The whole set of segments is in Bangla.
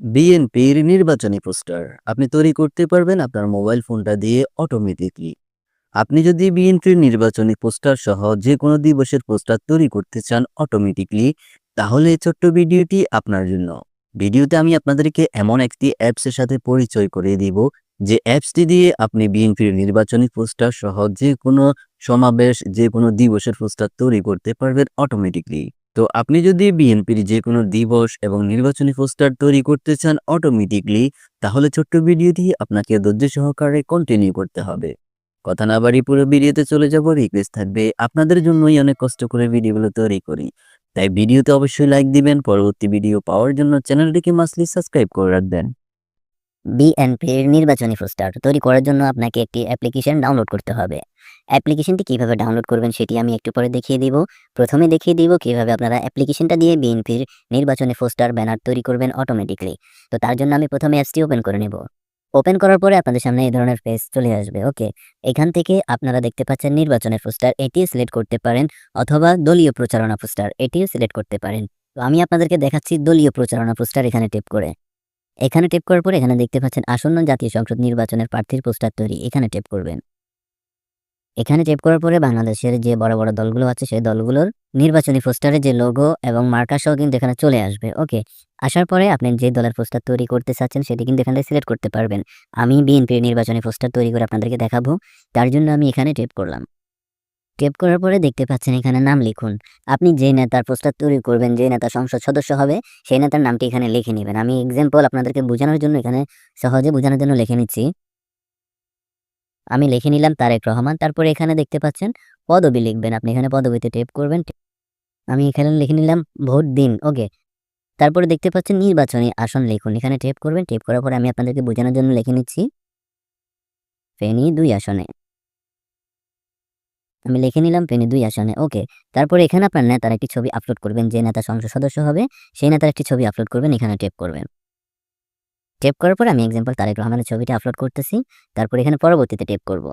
বিএনপির নির্বাচনী পোস্টার। আপনি তৈরি করতে পারবেন আপনার মোবাইল ফোনটা দিয়ে অটোমেটিকলি আপনি যদি বিএনপির নির্বাচনী পোস্টার সহ যে কোনো দিবসের পোস্টার তৈরি করতে চান অটোমেটিকলি তাহলে ছোট্ট ভিডিওটি আপনার জন্য। ভিডিওতে আমি আপনাদেরকে এমন একটি অ্যাপসের সাথে পরিচয় করিয়ে দিব, যে অ্যাপসটি দিয়ে আপনি বিএনপির নির্বাচনী পোস্টার সহ যে কোনো সমাবেশ, যে কোনো দিবসের পোস্টার তৈরি করতে পারবেন অটোমেটিকলি তো আপনি যদি বিএনপির যে কোনো দিবস এবং নির্বাচনী পোস্টার তৈরি করতে চান অটোমেটিকলি তাহলে ছোট্ট ভিডিওটি আপনাকে ধৈর্য সহকারে কন্টিনিউ করতে হবে। কথা না বাড়ি পুরো ভিডিওতে চলে যাব রিকোয়েস্ট থাকবে, আপনাদের জন্যই অনেক কষ্ট করে ভিডিওগুলো তৈরি করি। তাই ভিডিওতে অবশ্যই লাইক দিবেন, পরবর্তী ভিডিও পাওয়ার জন্য চ্যানেলটিকে মাসলি সাবস্ক্রাইব করে রাখবেন। বিএনপির নির্বাচনী পোস্টার তৈরি করার জন্য আপনাকে একটি অ্যাপ্লিকেশন ডাউনলোড করতে হবে। অ্যাপ্লিকেশনটি কীভাবে ডাউনলোড করবেন সেটি আমি একটু পরে দেখিয়ে দিব। প্রথমে দেখিয়ে দিব কীভাবে আপনারা অ্যাপ্লিকেশনটা দিয়ে বিএনপির নির্বাচনী পোস্টার, ব্যানার তৈরি করবেন অটোমেটিকলি তো তার জন্য আমি প্রথমে অ্যাপসটি ওপেন করে নেব। ওপেন করার পরে আপনাদের সামনে এই ধরনের পেজ চলে আসবে ওকে এখান থেকে আপনারা দেখতে পাচ্ছেন নির্বাচনের পোস্টার, এটিও সিলেক্ট করতে পারেন, অথবা দলীয় প্রচারণা পোস্টার, এটিও সিলেক্ট করতে পারেন। তো আমি আপনাদেরকে দেখাচ্ছি দলীয় প্রচারণা পোস্টার এখানে টেপ করে। এখানে টেপ করার পরে এখানে দেখতে পাচ্ছেন আসন্ন জাতীয় সংসদ নির্বাচনের প্রার্থীর পোস্টার তৈরি। এখানে টেপ করবেন। এখানে টেপ করার পরে বাংলাদেশের যে বড় বড় দলগুলো আছে, সেই দলগুলোর নির্বাচনী পোস্টারে যে লোগো এবং মার্কার সহ কিন্তু এখানে চলে আসবে। ওকে, আসার পরে আপনি যে দলের পোস্টার তৈরি করতে চাচ্ছেন, সেটি কিন্তু এখানে সিলেক্ট করতে পারবেন। আমি বিএনপির নির্বাচনী পোস্টার তৈরি করে আপনাদেরকে দেখাবো। তার জন্য আমি এখানে টেপ করলাম। টেপ করার পরে দেখতে পাচ্ছেন এখানে নাম লিখুন। আপনি যে নেতার পোস্টার তৈরি করবেন যে নেতা সংসদ সদস্য হবে, সেই নেতার নামটি এখানে লিখে নেবেন। আমি এক্সাম্পল আপনাদেরকে বোঝানোর জন্য এখানে সহজে বোঝানোর জন্য লিখে নিচ্ছি। আমি লিখে নিলাম তারেক রহমান। তারপরে এখানে দেখতে পাচ্ছেন পদবি লিখবেন। আপনি এখানে পদবিতে টেপ করবেন। আমি এখানে লিখে নিলাম ভোট দিন। ওকে তারপরে দেখতে পাচ্ছেন নির্বাচনী আসন লিখুন। এখানে টেপ করবেন। টেপ করার পরে আমি আপনাদেরকে বোঝানোর জন্য লিখে নিচ্ছি। ফেনী দুই আসনে। আমি লিখে নিলাম, পেনি দুই আসনে ওকে, তারপরে এখানে আপনার নেতার একটি ছবি আপলোড করবেন। যে নেতা সংসদ সদস্য হবে, সেই নেতার একটি ছবি আপলোড করবেন, এখানে টেপ করবেন। টেপ করার পর আমি এক্সাম্পল তারেক রহমানের ছবিটা আপলোড করতেছি। তারপর এখানে পরবর্তীতে টেপ করব।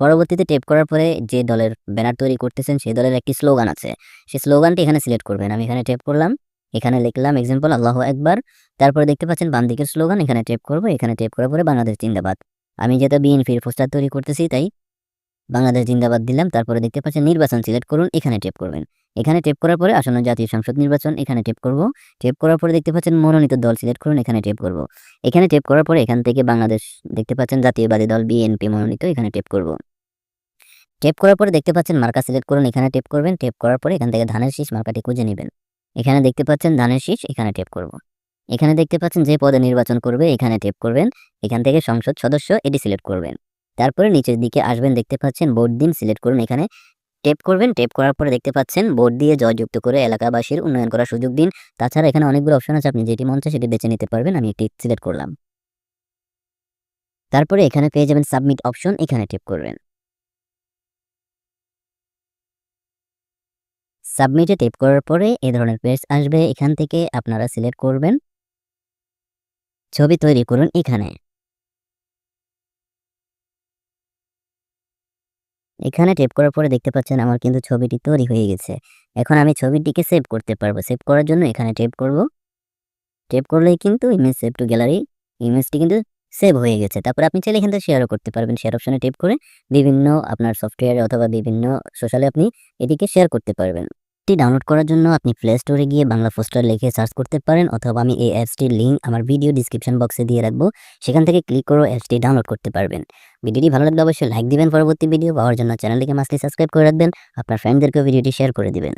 পরবর্তীতে টেপ করার পরে যে দলের ব্যানার তৈরি করতেছেন, সেই দলের একটি স্লোগান আছে। সেই স্লোগানটি এখানে সিলেক্ট করবেন। আমি এখানে টেপ করলাম, এখানে লিখলাম এক্সাম্পল আল্লাহ একবার তারপরে দেখতে পাচ্ছেন বাম দিকের স্লোগান এখানে টেপ করব। এখানে টেপ করার পরে বাংলাদেশ জিন্দাবাদ। আমি যেহেতু বিএনপির পোস্টার তৈরি করতেছি, তাই বাংলাদেশ জিন্দাবাদ দিলাম। তারপরে দেখতে পাচ্ছেন নির্বাচন সিলেক্ট করুন, এখানে টেপ করবেন। এখানে টেপ করার পরে আসন্ন জাতীয় সংসদ নির্বাচন, এখানে টেপ করব। টেপ করার পরে দেখতে পাচ্ছেন মনোনীত দল সিলেক্ট করুন, এখানে টেপ করব। এখানে টেপ করার পরে এখান থেকে বাংলাদেশ, দেখতে পাচ্ছেন জাতীয়বাদী দল বিএনপি মনোনীত, এখানে টেপ করব। টেপ করার পরে দেখতে পাচ্ছেন মার্কা সিলেক্ট করুন, এখানে টেপ করবেন। টেপ করার পরে এখান থেকে ধানের শীষ মার্কাটি খুঁজে নেবেন। এখানে দেখতে পাচ্ছেন ধানের শীষ, এখানে টেপ করব। এখানে দেখতে পাচ্ছেন যে পদে নির্বাচন করবে, এখানে টেপ করবেন। এখান থেকে সংসদ সদস্য এটি সিলেক্ট করবেন। তারপরে নিচের দিকে আসবেন, দেখতে পাচ্ছেন বোর্ড দিন সিলেক্ট করুন। এখানে টেপ করবেন, টেপ করার পরে দেখতে পাচ্ছেন বোর্ড দিয়ে জয়যুক্ত করে এলাকাবাসীর উন্নয়ন করার সুযোগ দিন। তাছাড়া এখানে অনেকগুলো অপশন আছে, আপনি যেটি মন চায় সেটি বেছে নিতে পারবেন, আমি একটি সিলেক্ট করলাম। তারপরে এখানে পেয়ে যাবেন সাবমিট অপশন, এখানে টেপ করবেন। সাবমিটে টেপ করার পরে এ ধরনের পেজ আসবে, এখান থেকে আপনারা সিলেক্ট করবেন। ছবি তৈরি করুন, এখানে। এখানে টেপ করার পরে দেখতে পাচ্ছেন আমার কিন্তু ছবিটি তৈরি হয়ে গেছে। এখন আমি ছবিটিকে সেভ করতে পারব। সেভ করার জন্য এখানে টেপ করব। টেপ করলেই কিন্তু ইমেজ সেভ টু গ্যালারি ইমেজটি কিন্তু সেভ হয়ে গেছে। তারপর আপনি চাইলে এখান থেকে শেয়ারও করতে পারবেন। শেয়ার অপশানে টেপ করে বিভিন্ন আপনার সফটওয়্যার অথবা বিভিন্ন সোশ্যালে আপনি এটিকে শেয়ার করতে পারবেন। এটি ডাউনলোড করার জন্য আপনি প্লে স্টোরে গিয়ে বাংলা পোস্টার লিখে সার্চ করতে পারেন অথবা আমি এই অ্যাপসটির লিঙ্ক আমার ভিডিও ডিসক্রিপশন বক্সে দিয়ে রাখব। সেখান থেকে ক্লিক করে অ্যাপসটি ডাউনলোড করতে পারবেন। ভিডিওটি ভালো লাগলে অবশ্যই লাইক দিবেন পরবর্তী ভিডিও। পাওয়ার জন্য চ্যানেলটিকে মাসলি সাবস্ক্রাইব করে রাখবেন। আপনার ফ্রেন্ডদেরকেও ভিডিওটি শেয়ার করে দিবেন।